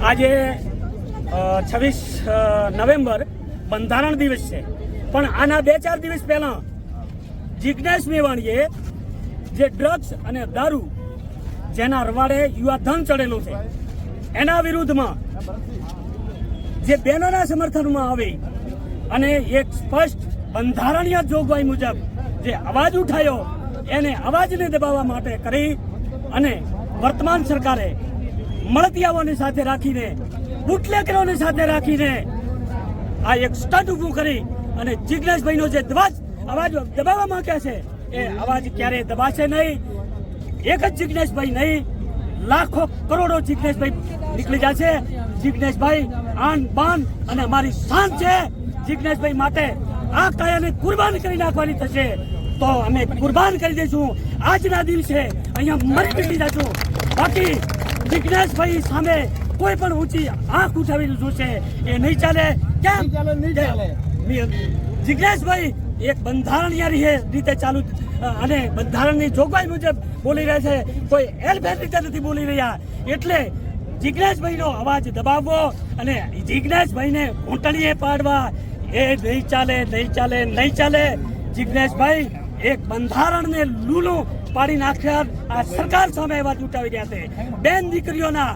આજે છવ્વીસ નવેમ્બર બંધારણ દિવસ છે. પણ આના બે ચાર દિવસ પહેલા જિજ્ઞેશ મેવાણીએ જે ડ્રગ્સ અને દારૂ જેના રવાડે યુવા ધન ચડેલું છે, એના વિરુદ્ધમાં જે બેનોના સમર્થનમાં આવી અને એક સ્પષ્ટ બંધારણીય જોગવાઈ મુજબ જે અવાજ ઉઠાયો, એને અવાજને દબાવવા માટે કરી અને વર્તમાન સરકારે મળતિયાઓની સાથે રાખીને બુટલેકરોને સાથે રાખીને આ એક સ્ટન્ટ ઊભું કરી અને જિજ્ઞેશભાઈનો જે ધ્વજ, અવાજ દબાવવા માંગ્યા છે, એ અવાજ ક્યારેય દબાશે નહીં. એક જ જિજ્ઞેશભાઈ નહીં, લાખો કરોડો જિજ્ઞેશભાઈ નીકળી જશે જિજ્ઞેશભાઈ આન બાન અને અમારી શાન છે. જિજ્ઞેશભાઈ માટે આ કાયાને કુરબાન કરી નાખવાની થશે. તો અમે કુરબાન કરી દઈશું. આજના દિવસે અહીંયા મરી નીકળી જશું બાકી જિજ્ઞેશભાઈ સામે કોઈ પણ ઊંચી આંખ ઉઠાવી જોશે એ નહીં ચાલે. કેમ? ચાલે જિજ્ઞેશભાઈ એક બંધારણીય રીતે ચાલુ અને બંધારણની જોગવાઈ મુજબ બોલી રહ્યા છે. કોઈ એલફેર રીતે નથી બોલી રહ્યા. એટલે જિજ્ઞેશભાઈનો અવાજ દબાવવો અને જિજ્ઞેશભાઈને ઘૂંટણીએ પાડવા. એ નહીં ચાલે નહીં ચાલે નહીં ચાલે. જિજ્ઞેશભાઈ એક બંધારણને લૂલું પાડી નાખ્યા. આ સરકાર સામે એવા ઉઠાવી રહ્યા છે. બેન દીકરીઓના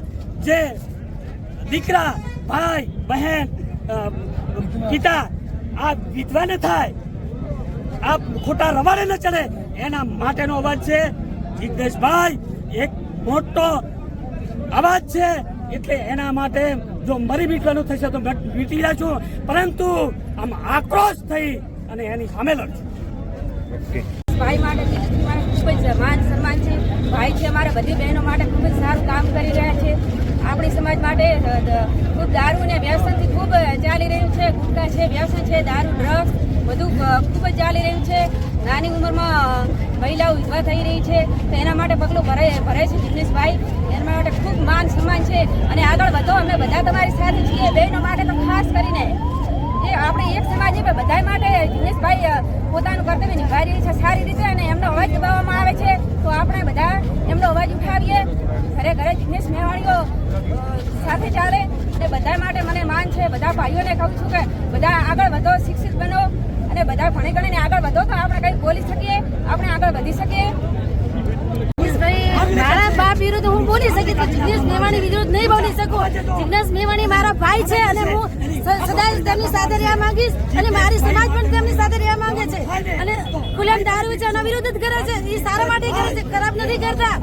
જે દીકરા, ભાઈ, બહેન પિતા, આ વિધવાને થાય, આ ખોટા રવાડે ન ચડે, એના માટેનો અવાજ છે. જિગ્નેશભાઈ, એક મોટો અવાજ છે. એટલે એના માટે જો મરી મીટવાનું થશે તો મીટી રહ્યા છું. પરંતુ આમ આક્રોશ થઈ અને એની સામે લડશું ભાઈ માટે માટે ખૂબ જ માન સન્માન છે. ભાઈ છે અમારા બધી બહેનો માટે ખૂબ જ સારું કામ કરી રહ્યા છે. આપણી સમાજ માટે ખૂબ દારૂ ને વ્યસનથી ખૂબ ચાલી રહ્યું છે. ગુટકા છે, વ્યસન છે, દારૂ ડ્રગ્સ બધું ખૂબ જ ચાલી રહ્યું છે. નાની ઉંમરમાં મહિલાઓ વિધવા થઈ રહી છે. તો એના માટે પગલું ભરાય ભરાય છે જિગ્નેશભાઈ. એના માટે ખૂબ માન સન્માન છે. અને આગળ વધો, અમે બધા તમારી સાથે છીએ. બહેનો માટે તો ખાસ કરીને એ આપણે એક સમાજ છે બધા માટે દિનેશભાઈ અ, ભારી કર્તવ્ય નિભાવી રહી છે સારી રીતે અને એમનો અવાજ દબાવવામાં આવે છે. તો આપણે બધા એમનો અવાજ ઉઠાવીએ. ઘરે ઘરે દિનેશ મેવાણીઓ સાથે ચાલે. અને બધા માટે મને માન છે. બધા ભાઈઓને કહું છું કે બધા આગળ વધો શિક્ષિત બનો. અને બધા ભણી ગણીને આગળ વધો તો આપણે કંઈક બોલી શકીએ આપણે આગળ વધી શકીએ. મારા બાપ વિરુદ્ધ હું બોલી શકી જિગ્નેશ મેવાણી વિરુદ્ધ નહીં બોલી શકું. જિગ્નેશ મેવાણી મારા ભાઈ છે અને હું સદાય તેમની સાથે રહેવા માંગીશ અને મારી સમાજ પણ તેમની સાથે ખુલ્લેમ દારૂ છે એના વિરુદ્ધ જ કરે છે. એ સારા માટે કરે છે. ખરાબ નથી કરતા.